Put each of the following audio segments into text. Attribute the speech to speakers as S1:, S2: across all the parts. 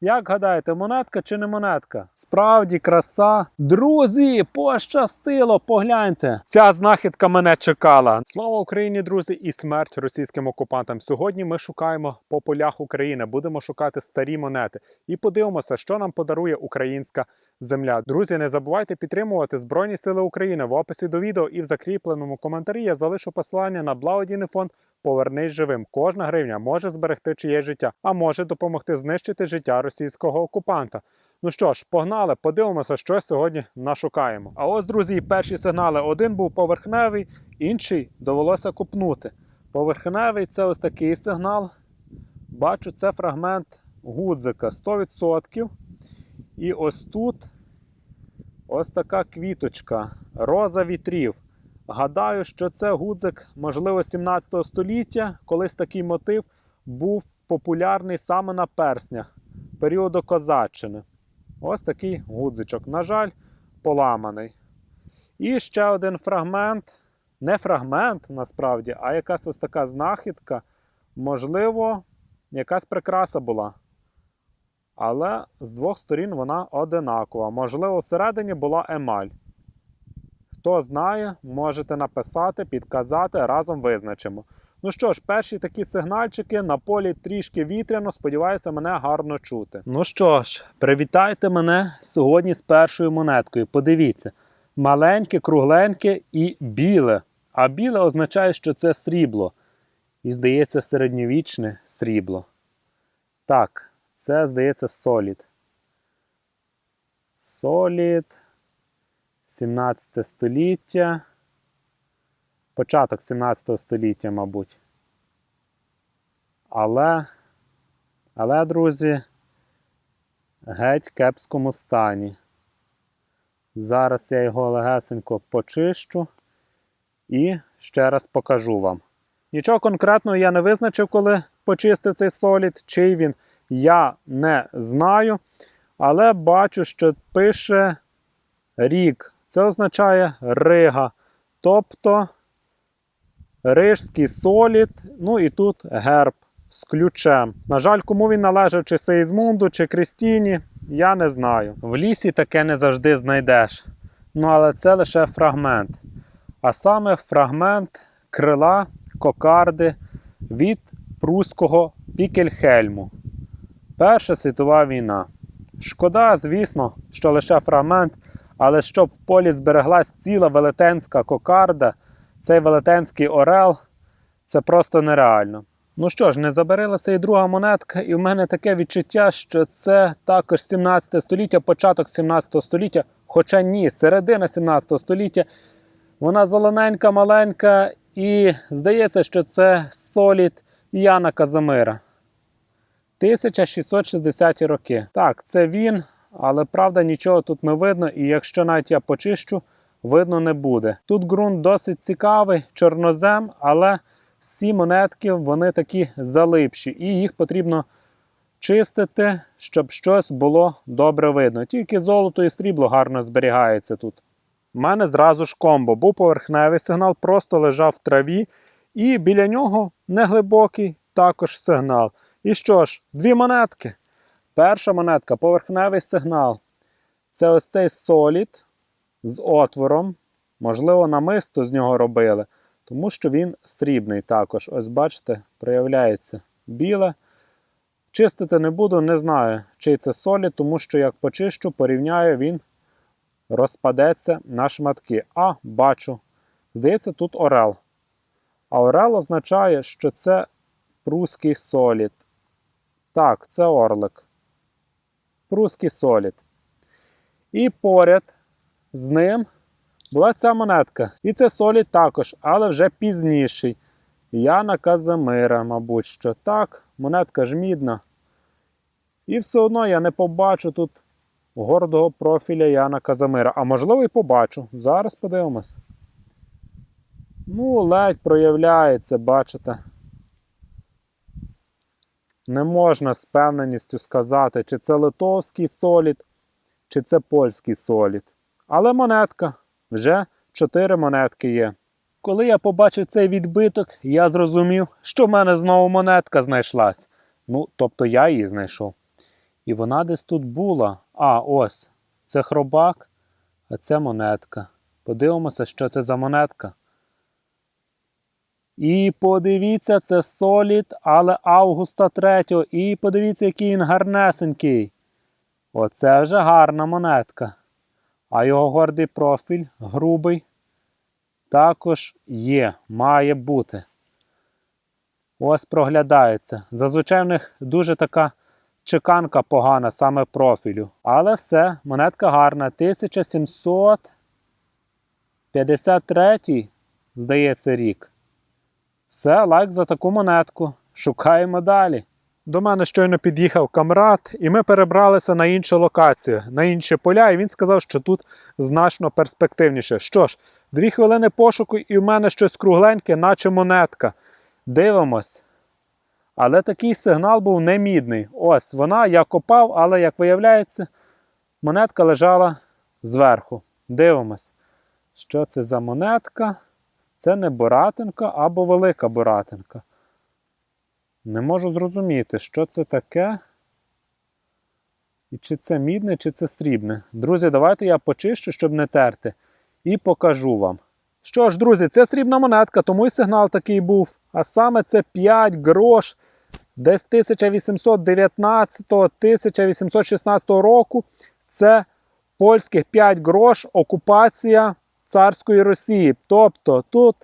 S1: Як гадаєте, монетка чи не монетка? Справді краса. Друзі, пощастило, погляньте. Ця знахідка мене чекала. Слава Україні, друзі, і смерть російським окупантам. Сьогодні ми шукаємо по полях України, будемо шукати старі монети і подивимося, що нам подарує українська земля. Друзі, не забувайте підтримувати Збройні Сили України в описі до відео і в закріпленому коментарі я залишу посилання на благодійний фонд Повернись живим. Кожна гривня може зберегти чиє життя, а може допомогти знищити життя російського окупанта. Ну що ж, погнали, подивимося, що сьогодні нашукаємо. А ось, друзі, перші сигнали. Один був поверхневий, інший довелося купнути. Поверхневий це ось такий сигнал. Бачу, це фрагмент гудзика 100%. І ось тут ось така квіточка, роза вітрів. Гадаю, що це гудзик, можливо, 17 століття. Колись такий мотив був популярний саме на перснях періоду козаччини. Ось такий гудзичок. На жаль, поламаний. І ще один фрагмент. Не фрагмент насправді, а якась ось така знахідка. Можливо, якась прикраса була. Але з двох сторін вона одинакова. Можливо, всередині була емаль. Хто знає, можете написати, підказати, разом визначимо. Ну що ж, перші такі сигнальчики на полі трішки вітряно, сподіваюся, мене гарно чути. Ну що ж, привітайте мене сьогодні з першою монеткою. Подивіться, маленьке, кругленьке і біле. А біле означає, що це срібло. І, здається, середньовічне срібло. Так, це, здається, солід. Солід. 17 століття. Початок 17 століття, мабуть. Але, але, друзі, геть в кепському стані. Зараз я його легесенько почищу і ще раз покажу вам. Нічого конкретного я не визначив, коли почистив цей солід, чий він я не знаю. Але бачу, що пише рік. Це означає Рига. Тобто Рижський солід, ну і тут герб з ключем. На жаль, кому він належав, чи Сейзмунду, чи Крістіні, я не знаю. В лісі таке не завжди знайдеш. Ну, але це лише фрагмент. А саме фрагмент крила кокарди від прусського Пікельхельму. Перша світова війна. Шкода, звісно, що лише фрагмент. Але щоб в полі збереглась ціла велетенська кокарда, цей велетенський орел, це просто нереально. Ну що ж, не забарилася і друга монетка, і в мене таке відчуття, що це також 17 століття, початок 17 століття, хоча ні, середина 17 століття. Вона зелененька, маленька, і здається, що це солід Яна Казимира. 1660 роки. Так, це він. Але правда нічого тут не видно, і якщо навіть я почищу, видно не буде. Тут ґрунт досить цікавий, чорнозем, але всі монетки вони такі залипші, і їх потрібно чистити, щоб щось було добре видно. Тільки золото і срібло гарно зберігається тут. У мене зразу ж комбо, був поверхневий сигнал, просто лежав в траві, і біля нього неглибокий також сигнал. І що ж, дві монетки. Перша монетка поверхневий сигнал. Це ось цей солід з отвором. Можливо, намисто з нього робили, тому що він срібний також. Ось, бачите, проявляється біле. Чистити не буду, не знаю, чий це солід, тому що як почищу, порівняю, він розпадеться на шматки. А, бачу. Здається, тут орел. А орел означає, що це прусський солід. Так, це орлик прусський солід. І поряд з ним була ця монетка. І це солід також, але вже пізніший. Яна Казимира, мабуть, що так, монетка ж мідна. І все одно я не побачу тут гордого профіля Яна Казимира. А можливо і побачу. Зараз подивимось. Ну, ледь проявляється, бачите. Не можна з певненістю сказати, чи це литовський солід, чи це польський солід. Але монетка вже 4 монетки є. Коли я побачив цей відбиток, я зрозумів, що в мене знову монетка знайшлась. Ну, тобто я її знайшов. І вона десь тут була. А, ось. Це хробак, а це монетка. Подивимося, що це за монетка. І подивіться, це солід, але Августа 3. І подивіться, який він гарнесенький. Оце вже гарна монетка. А його гордий профіль, грубий, також є, має бути. Ось проглядається. Зазвичай в них дуже така чеканка погана саме профілю. Але все, монетка гарна. 1753, здається, рік. Все, лайк за таку монетку. Шукаємо далі. До мене щойно під'їхав камрад, і ми перебралися на іншу локацію, на інші поля, і він сказав, що тут значно перспективніше. Що ж, дві хвилини пошуку, і в мене щось кругленьке, наче монетка. Дивимось. Але такий сигнал був не мідний. Ось вона, я копав, але, як виявляється, монетка лежала зверху. Дивимось, що це за монетка. Це не Боратинка або велика Боратинка. Не можу зрозуміти, що це таке. І чи це мідне, чи це срібне. Друзі, давайте я почищу, щоб не терти, і покажу вам. Що ж, друзі, це срібна монетка, тому і сигнал такий був. А саме це 5 грош десь 1819-1816 року. Це польських 5 грош окупація царської Росії. Тобто тут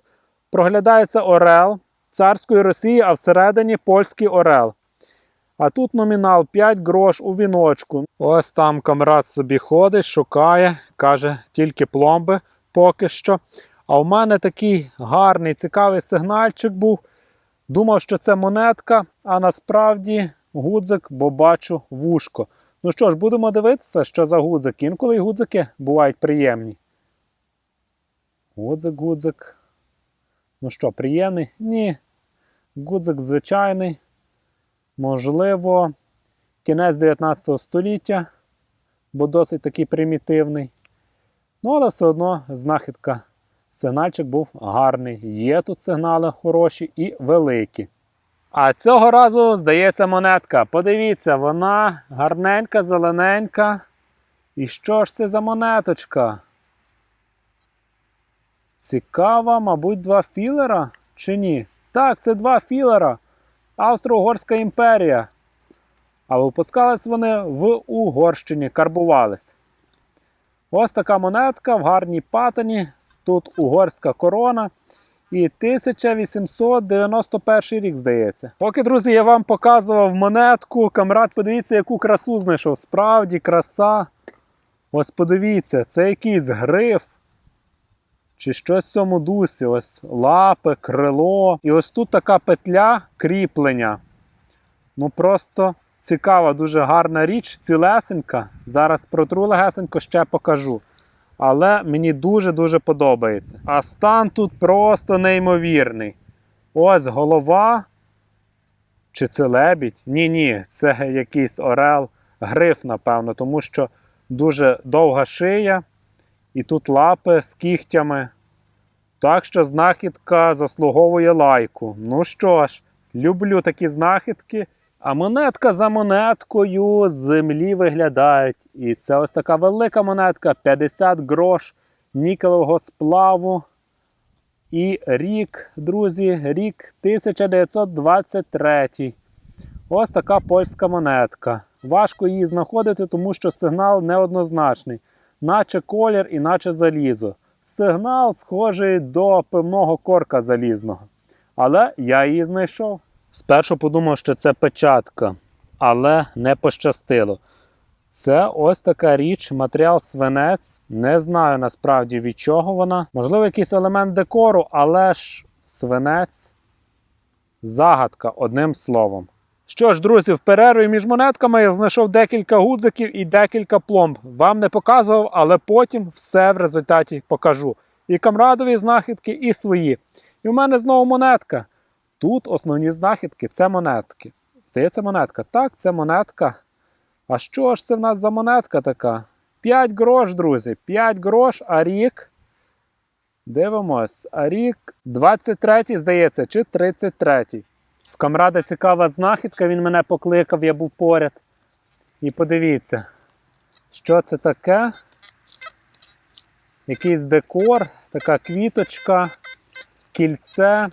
S1: проглядається Орел царської Росії, а всередині польський Орел. А тут номінал 5 грош у віночку. Ось там камрад собі ходить, шукає, каже, тільки пломби поки що. А в мене такий гарний, цікавий сигнальчик був. Думав, що це монетка, а насправді гудзик, бо бачу вушко. Ну що ж, будемо дивитися, що за гудзик. Інколи гудзики бувають приємні. Гудзик, гудзик. Ну що, приємний? Ні. Гудзик звичайний. Можливо, кінець 19 століття, бо досить такий примітивний. Ну, але все одно знахідка. Сигнальчик був гарний. Є тут сигнали хороші і великі. А цього разу, здається, монетка. Подивіться, вона гарненька, зелененька. І що ж це за монеточка? Цікава, мабуть, два філера чи ні? Так, це два філера. Австро-Угорська імперія. А випускались вони в Угорщині, карбувались. Ось така монетка в гарній патині. Тут угорська корона. І 1891 рік, здається. Поки, друзі, я вам показував монетку. Камрад, подивіться, яку красу знайшов. Справді, краса. Ось подивіться, це якийсь гриф. Чи щось в цьому дусі. Ось лапи, крило. І ось тут така петля кріплення. Ну просто цікава, дуже гарна річ, цілесенька. Зараз протру легесенько ще покажу. Але мені дуже-дуже подобається. А стан тут просто неймовірний. Ось голова. Чи це лебідь? Ні-ні, це якийсь орел, гриф, напевно, тому що дуже довга шия. І тут лапи з кігтями. Так що знахідка заслуговує лайку. Ну що ж, люблю такі знахідки. А монетка за монеткою з землі виглядають. І це ось така велика монетка 50 грош нікелевого сплаву. І рік, друзі, рік 1923. Ось така польська монетка. Важко її знаходити, тому що сигнал неоднозначний, наче колір і наче залізо. Сигнал схожий до певного корка залізного. Але я її знайшов. Спершу подумав, що це печатка, але не пощастило. Це ось така річ, матеріал свинець. Не знаю насправді від чого вона. Можливо, якийсь елемент декору, але ж свинець загадка одним словом. Що ж, друзі, в перерві між монетками я знайшов декілька гудзиків і декілька пломб. Вам не показував, але потім все в результаті покажу. І камрадові знахідки, і свої. І в мене знову монетка. Тут основні знахідки це монетки. Здається, монетка. Так, це монетка. А що ж це в нас за монетка така? 5 грош, друзі. 5 грош, а рік. Дивимось, а рік 23, здається, чи 33. Камрада цікава знахідка, він мене покликав, я був поряд. І подивіться, що це таке. Якийсь декор, така квіточка, кільце.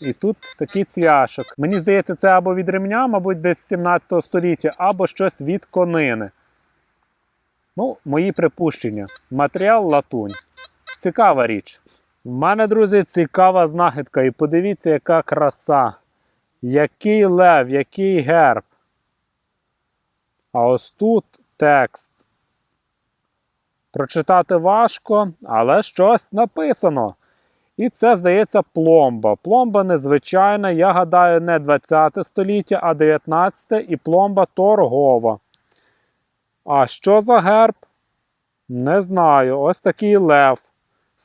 S1: І тут такий цвяшок. Мені здається, це або від ремня, мабуть, десь з 17 століття, або щось від конини. Ну, мої припущення. Матеріал латунь. Цікава річ. В мене, друзі, цікава знахідка. І подивіться, яка краса. Який лев, який герб. А ось тут текст. Прочитати важко, але щось написано. І це, здається, пломба. Пломба незвичайна, я гадаю, не 20 століття, а 19 і пломба торгова. А що за герб? Не знаю. Ось такий лев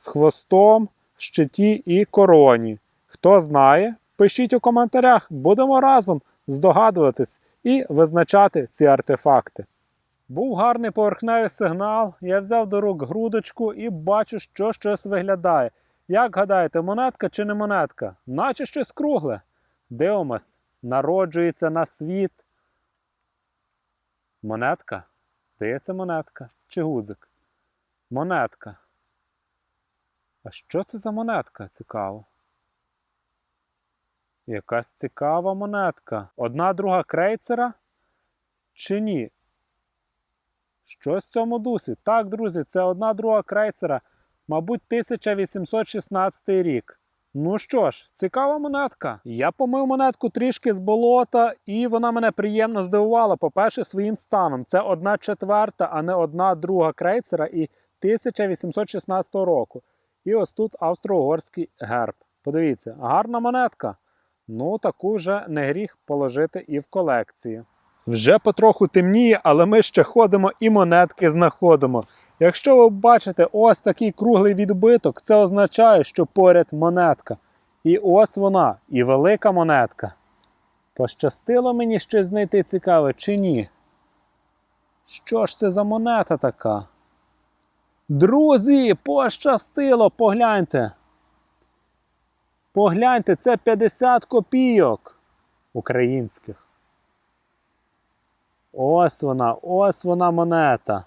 S1: з хвостом, в щиті і короні. Хто знає, пишіть у коментарях, будемо разом здогадуватись і визначати ці артефакти. Був гарний поверхневий сигнал. Я взяв до рук грудочку і бачу, що щось виглядає. Як гадаєте, монетка чи не монетка? Наче щось кругле. Дивимось, народжується на світ. Монетка? Здається, монетка. Чи гудзик? Монетка. А що це за монетка? Цікаво. Якась цікава монетка. Одна друга крейцера? Чи ні? Щось в цьому дусі. Так, друзі, це одна друга крейцера. Мабуть, 1816 рік. Ну що ж, цікава монетка. Я помив монетку трішки з болота, і вона мене приємно здивувала. По-перше, своїм станом. Це одна четверта, а не одна друга крейцера і 1816 року. І ось тут австро-угорський герб. Подивіться, гарна монетка. Ну, таку вже не гріх положити і в колекції. Вже потроху темніє, але ми ще ходимо і монетки знаходимо. Якщо ви бачите ось такий круглий відбиток, це означає, що поряд монетка. І ось вона, і велика монетка. Пощастило мені щось знайти цікаве чи ні? Що ж це за монета така? Друзі, пощастило, погляньте. Погляньте, це 50 копійок українських. Ось вона, ось вона монета.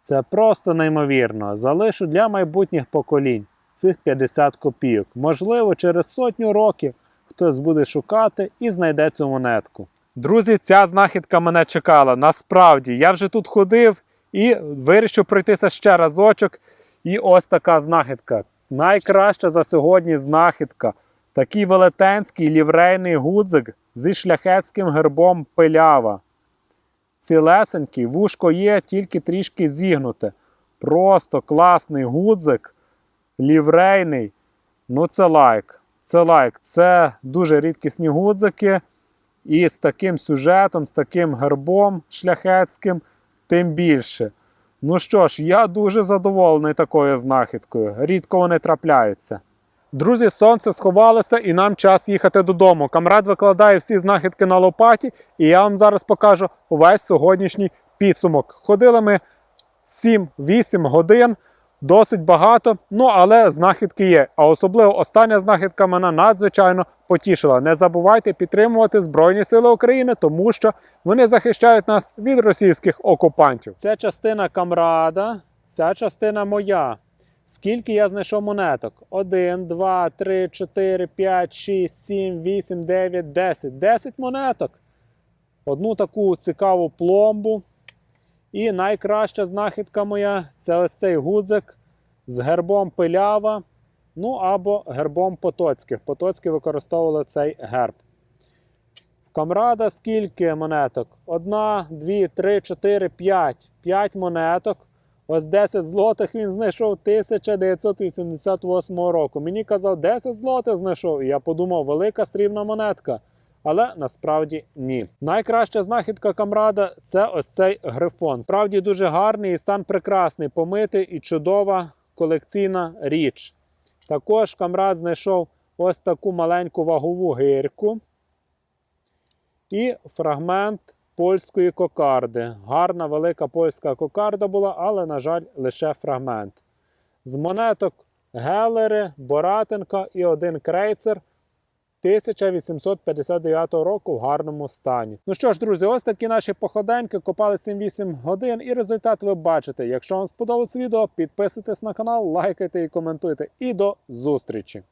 S1: Це просто неймовірно. Залишу для майбутніх поколінь цих 50 копійок. Можливо, через сотню років хтось буде шукати і знайде цю монетку. Друзі, ця знахідка мене чекала. Насправді, я вже тут ходив і вирішив пройтися ще разочок. І ось така знахідка. Найкраща за сьогодні знахідка. Такий велетенський ліврейний гудзик зі шляхетським гербом пилява. Цілесенький, вушко є, тільки трішки зігнуте. Просто класний гудзик, ліврейний. Ну, це лайк. Це лайк. Це дуже рідкісні гудзики. І з таким сюжетом, з таким гербом шляхетським, тим більше. Ну що ж, я дуже задоволений такою знахідкою. Рідко вони трапляються. Друзі, сонце сховалося і нам час їхати додому. Камрад викладає всі знахідки на лопаті, і я вам зараз покажу увесь сьогоднішній підсумок. Ходили ми 7-8 годин, досить багато, ну але знахідки є. А особливо остання знахідка мене надзвичайно потішила. Не забувайте підтримувати Збройні Сили України, тому що вони захищають нас від російських окупантів. Це частина камрада, ця частина моя. Скільки я знайшов монеток? 1, 2, 3, 4, 5, 6, 7, 8, 9, 10. 10 монеток. Одну таку цікаву пломбу. І найкраща знахідка моя це ось цей гудзик з гербом пилява. Ну або гербом Потоцьких. Потоцькі використовували цей герб. В камрада скільки монеток? Одна, дві, три, чотири, п'ять. П'ять монеток. Ось 10 злотих він знайшов 1988 року. Мені казав, 10 злотих знайшов. І я подумав, велика срібна монетка. Але насправді ні. Найкраща знахідка камрада це ось цей грифон. Справді дуже гарний і стан прекрасний, помитий і чудова колекційна річ. Також камрад знайшов ось таку маленьку вагову гирку і фрагмент польської кокарди. Гарна велика польська кокарда була, але, на жаль, лише фрагмент. З монеток Гелери, Боратенка і один крейцер. 1859 року в гарному стані. Ну що ж, друзі, ось такі наші походеньки копали 7-8 годин, і результат ви бачите. Якщо вам сподобалось відео, підписуйтесь на канал, лайкайте і коментуйте. І до зустрічі!